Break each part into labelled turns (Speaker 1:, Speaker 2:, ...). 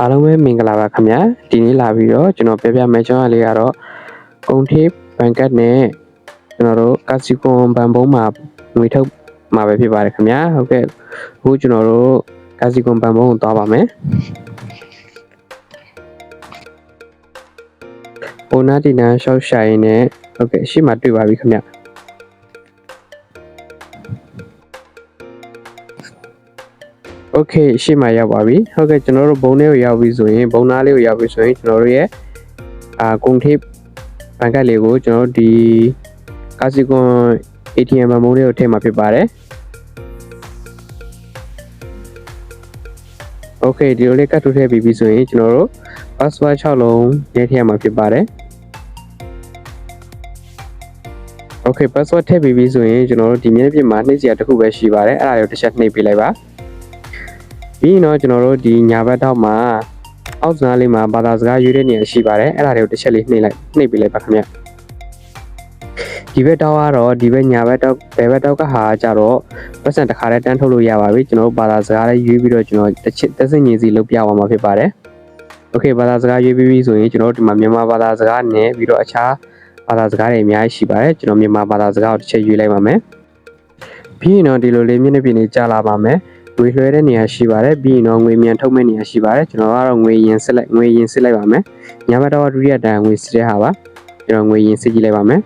Speaker 1: အားလုံးပဲမင်္ဂလာပါခင်ဗျာဒီနေ့လာပြီးတော့ကျွန်တော်ပြပြမယ့်ကျွန်တော်လေးကတော့ကုံထေးဘန်ကတ်နဲ့ကျွန်တော်တို့ကာစီကွန်ဘန်ဘုံမှာငွေထုတ်မှာပဲဖြစ်ပါတယ်ခင်ဗျာဟုတ်ကဲ့အခုကျွန်တော်တို့ကာစီကွန်ဘန်ဘုံကိုသွားပါမယ်ဟိုနာတီနာရှောက်ရှိုင်းနဲ့ဟုတ်ကဲ့ရှေ့မှာတွေ့ပါပြီခင်ဗျာ โอเคရှေ့မှာရောက်ပါပြီဟုတ်ကဲ့ကျွန်တော်တို့ဘုံလေးကိုရောက်ပြီဆိုရင်ဘုံသားလေးကိုရောက်ပြီဆိုရင်ကျွန်တော်တို့ရဲ့အာကုံထိပ်ဘန်ကတ်လေးကိုကျွန်တော်တို့ဒီကာစီကွန် ATM ဘုံလေးကိုထည့်မှာဖြစ်ပါတယ်โอเคဒီလိုလေးကတ်ထုတ်ထည့်ပြီးပြီဆိုရင်ကျွန်တော်တို့ password 6လုံးရေးထည့်ရမှာဖြစ်ပါတယ်โอเค password ထည့်ပြီးပြီဆိုရင်ကျွန်တော်တို့ဒီမျက်နှာပြင်မှာနှိပ်စရာတစ်ခုပဲရှိပါတယ်အဲ့ဒါကိုတစ်ချက်နှိပ်ပေးလိုက်ပါ ပြီးရင်တော့ကျွန်တော်တို့ဒီညာဘက်တော့မှာအောက်စနားလေးမှာဘာသာစကားရွေးတဲ့နေရာရှိပါတယ်အဲ့ဒါတွေကိုတစ်ချက်လေးနှိပ်လိုက်နှိပ်ပေးလိုက်ပါခင်ဗျဒီဘက်တော့ကတော့ဒီဘက်ညာဘက်တော့ဘယ်ဘက်တော့ကဟာကြတော့ပတ်စံတစ်ခါတည်းတန်းထုတ်လို့ရပါပြီကျွန်တော်တို့ဘာသာစကားလေးရွေးပြီးတော့ကျွန်တော်တစ်ချက်တစ်စင်ညီစီလုပ်ပြသွားမှာဖြစ်ပါတယ်โอเคဘာသာစကားရွေးပြီးပြီဆိုရင်ကျွန်တော်တို့ဒီမှာမြန်မာဘာသာစကားနဲ့ပြီးတော့အခြားဘာသာစကားတွေအများကြီးရှိပါတယ်ကျွန်တော်မြန်မာဘာသာစကားကိုတစ်ချက်ရွေးလိုက်ပါမယ်ပြီးရင်တော့ဒီလိုလေးမျက်နှာပြင်လေးကြားလာပါမယ် ငွေလွှဲတဲ့နေရာရှိပါတယ်ပြီးရင်တော့ငွေမြန်ထုတ်မဲ့နေရာရှိပါတယ်ကျွန်တော်ကတော့ငွေရင်စစ်လိုက်ငွေရင်စစ်လိုက်ပါမယ်ညဘက်တော့ဒုတိယတန်ငွေစစ်တဲ့ဟာပါကျွန်တော်ငွေရင်စစ်ကြည့်လိုက်ပါမယ်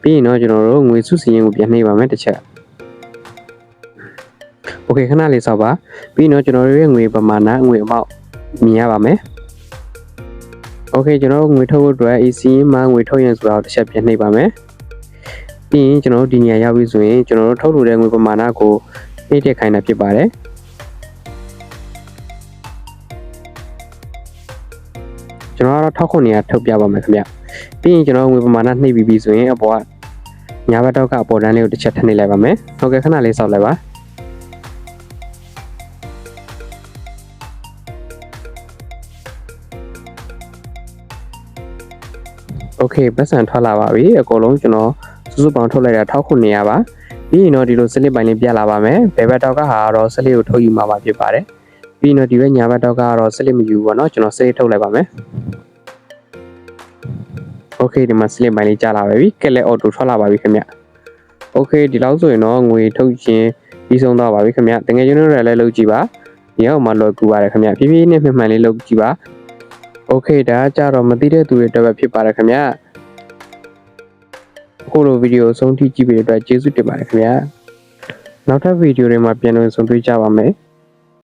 Speaker 1: ပြီးရင်တော့ကျွန်တော်တို့ငွေစုစည်းရင်ကိုပြန်နှိပ်ပါမယ်တစ်ချက်โอเคခဏလေးစောက်ပါပြီးရင်တော့ကျွန်တော်တို့ရဲ့ငွေပမာဏငွေအမောက်မြင်ရပါမယ်โอเคကျွန်တော်တို့ငွေထုတ်ဖို့အတွက် AC မှာငွေထုတ်ရင်ဆိုတာကိုတစ်ချက်ပြန်နှိပ်ပါမယ်ပြီးရင်ကျွန်တော်တို့ဒီနေရာရောက်ပြီဆိုရင်ကျွန်တော်တို့ထုတ်လို့တဲ့ငွေပမာဏကိုနှိ ပ်တက်ခိုင်းတာဖြစ်ပါတယ်ကျွန်တော်ကတော့ထောက်ခွန်နေရထုတ်ပြပါမယ်ခင်ဗျပြီးရင်ကျွန်တော်ငွေပမာဏနှိပ်ပြီးပြီဆိုရင်အပေါ်ကညာဘက်တော့ကအပေါ်တန်းလေးကိုတစ်ချက်ထပ်နှိပ်လိုက်ပါမယ်ဟုတ်ကဲ့ခဏလေးစောက်လိုက်ပါโอเคပတ်စံထွက်လာပါပြီအကုန်လုံးကျွန်တော်စုစုပေါင်းထုတ်လိုက်တာထောက်ခွန်နေရပါ ပြီးရင်တော့ဒီလိုစလစ်ပိုင်းလေးပြလာပါမယ်ဘယ်ဘက်တော့ကဟာတော့စလစ်ကိုထုတ်ယူမှာပါဖြစ်ပါတယ်ပြီးရင်တော့ဒီဘက်ညာဘက်တော့ကတော့စလစ်မယူဘူးပေါ့နော်ကျွန်တော်စလစ်ထုတ်လိုက်ပါမယ်โอเคဒီမှာစလစ်ပိုင်းလေးကြာလာပါပြီကက်လက်အော်တိုထွက်လာပါပြီခင်ဗျโอเคဒီလောက်ဆိုရင်တော့ငွေထုတ်ခြင်းပြီးဆုံးသွားပါပြီခင်ဗျတကယ်ကျွန်တော်တို့လည်းလုပ်ကြည့်ပါဒီအောက်မှာလော်ကူပါတယ်ခင်ဗျဖြည်းဖြည်းနဲ့မှန်မှန်လေးလုပ်ကြည့်ပါโอเคဒါကြတော့မသိတဲ့သူတွေအတွက်ပဲဖြစ်ပါတယ်ခင်ဗျ အခုလိုဗီဒီယိုအဆုံးထိကြည့်ပေးတဲ့အတွက်ကျေးဇူးတင်ပါတယ်ခင်ဗျာနောက်ထပ်ဗီဒီယိုတွေမှာပြန်လည်ဆုံတွေ့ကြပါမယ်